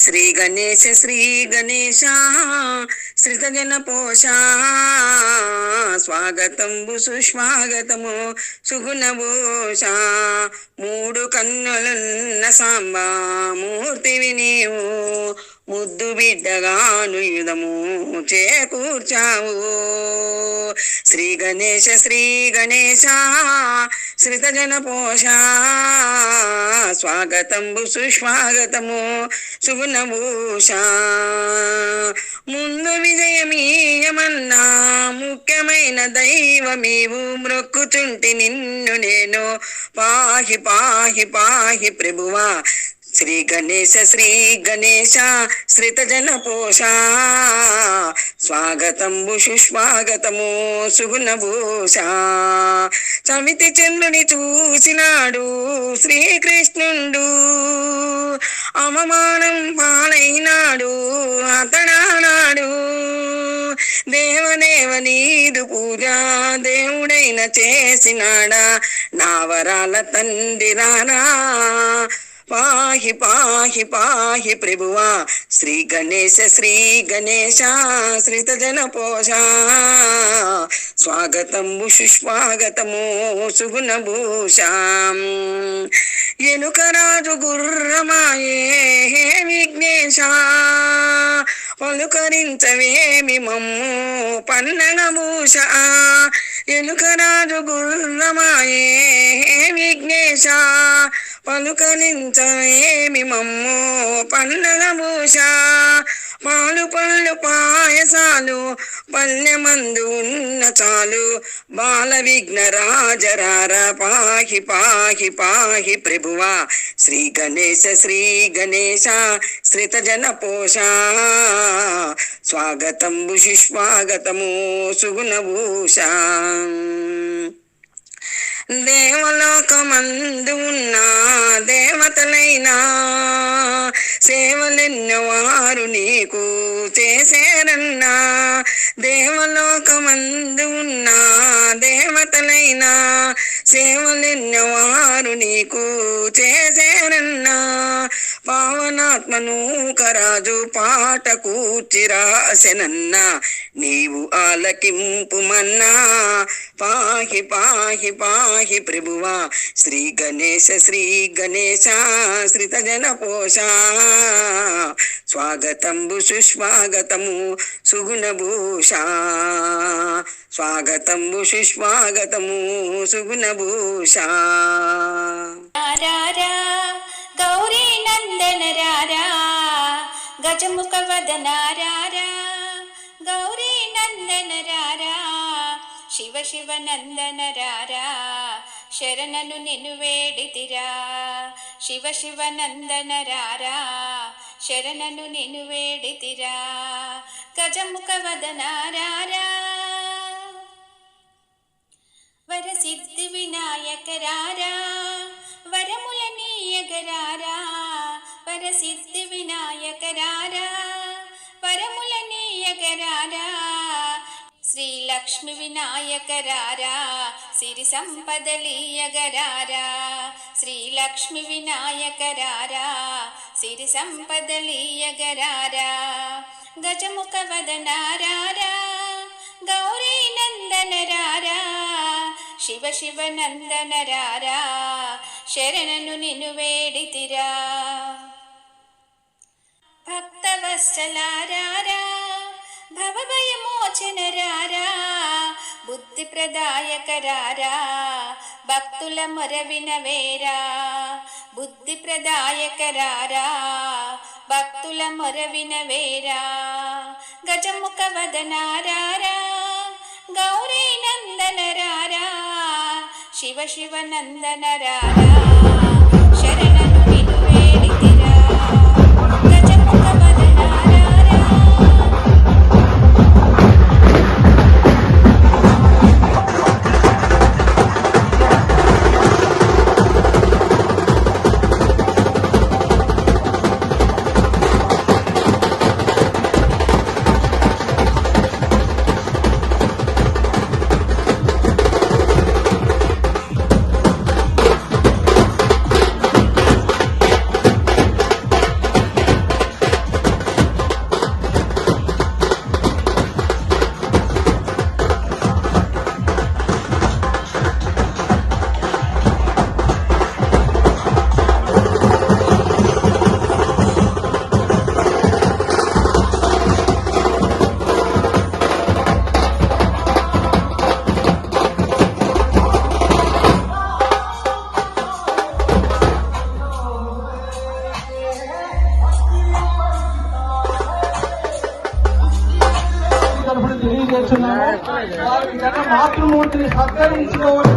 శ్రీ గణేశ శ్రీ గణేశ శ్రితజన పోష. స్వాగతంబు సుస్వాగతము సుగుణభూష. మూడు కన్నులున్న సాంబా మూర్తి నీవు. ముద్దు బిడ్డగాను యుధము చేకూర్చావు. శ్రీ గణేశ శ్రీ గణేశ శ్రితజన పోష. స్వాగతంబు సుస్వాగతము సుగుణభూష. ముందు విజయమీయమన్నా ముఖ్యమైన దైవమేవు మ్రొక్కుచుంటి నిన్ను నేను పాహి పాహి పాహి ప్రభువా. శ్రీ గణేశ శ్రీ గణేశ శ్రితజన పోష. స్వాగతంబు సుస్వాగతము సుగుణభూష. చమితి చంద్రుని చూసినాడు శ్రీకృష్ణుండు. అవమానం పాలైనాడు అతడానాడు. దేవదేవ నీదు పూజ దేవుడైన చేసినాడా నా వరాల తండ్రి రారా పాహి పాహి పాహి ప్రభువా. శ్రీ గణేశ శ్రీ గణేశ శ్రీత జన పోష స్వాగతము సుస్వాగతము సుగుణభూష. ఎనుకరాజు గుర్రమాయే విఘ్నేశ. పలుకరించవేమి మమ్ము పన్నగభూష ఎనుకరాజు గుర్రమాయే విఘ్నేశ. పలుకరించ ఏమి మమ్ము? పన్నగభూష పాలు పళ్ళు పాయసాలు. పల్లెమందు ఉన్న చాలు. బాల విఘ్న రాజరార పాహి పాహి పాహి ప్రభువా. శ్రీ గణేశ శ్రీ గణేశ శ్రిత స్వాగతం పోష. స్వాగతంబు సుస్వాగతము సుగుణభూష. దేవలోకమందు ఉన్న దేవతలైనా సేవలెన్నవారు నీకు చేసేరన్నా దేవలోకమందు ఉన్న దేవతలైనా సేవలెన్నవారు నీకు చేసేరన్నా పావనాత్మను కరాజు పాట కూర్చిరాసెనన్న నీవు ఆలకింపుమన్నా. పాహి పాహి పాహి ప్రభువా. శ్రీ గణేశ శ్రీ గణేశ శ్రిత జన పోష. స్వాగతంబు సుస్వాగతము సుగుణభూష. స్వాగతంబు సుస్వాగతము సుగుణభూష. రారా గౌరీ నందన గజముఖ వదనారారా గౌరీ నందన రారా శివ శివ నందన రారా శరణను నిన్ను వేడితిరా శివ శివ నందన రారా శరణను నిన్ను వేడితిరా గజముఖ వదనారారా. వరసిద్ధి వినాయకరారా వరముల నీయగరారా వరసిద్ధి వినాయక రారా వరముల నీయగరారా శ్రీ లక్ష్మి వినాయకరారా సిరి సంపదలీయగరారా శ్రీ లక్ష్మి వినాయకరారా సిరి సంపదలీయగరారా గజముఖ వదనారారా గౌరీ నందనరారా శివ శివ నందనరారా శరణను నిన్ను వేడితిరా భక్త వత్సలారారా భవభయమోచన బుద్ధి ప్రదాయక భక్తుల మొరవినవేరా బుద్ధి ప్రదాయక భక్తుల మొరవినవేరా గజముఖ వదనారారా గౌరీ నందనరారా శివ శివ నందనరారా శరణను నిన్ను వేడితిరా తెలియజేస్తున్నాము వారి మాతృమూర్తిని సత్కరించుకోవాలి.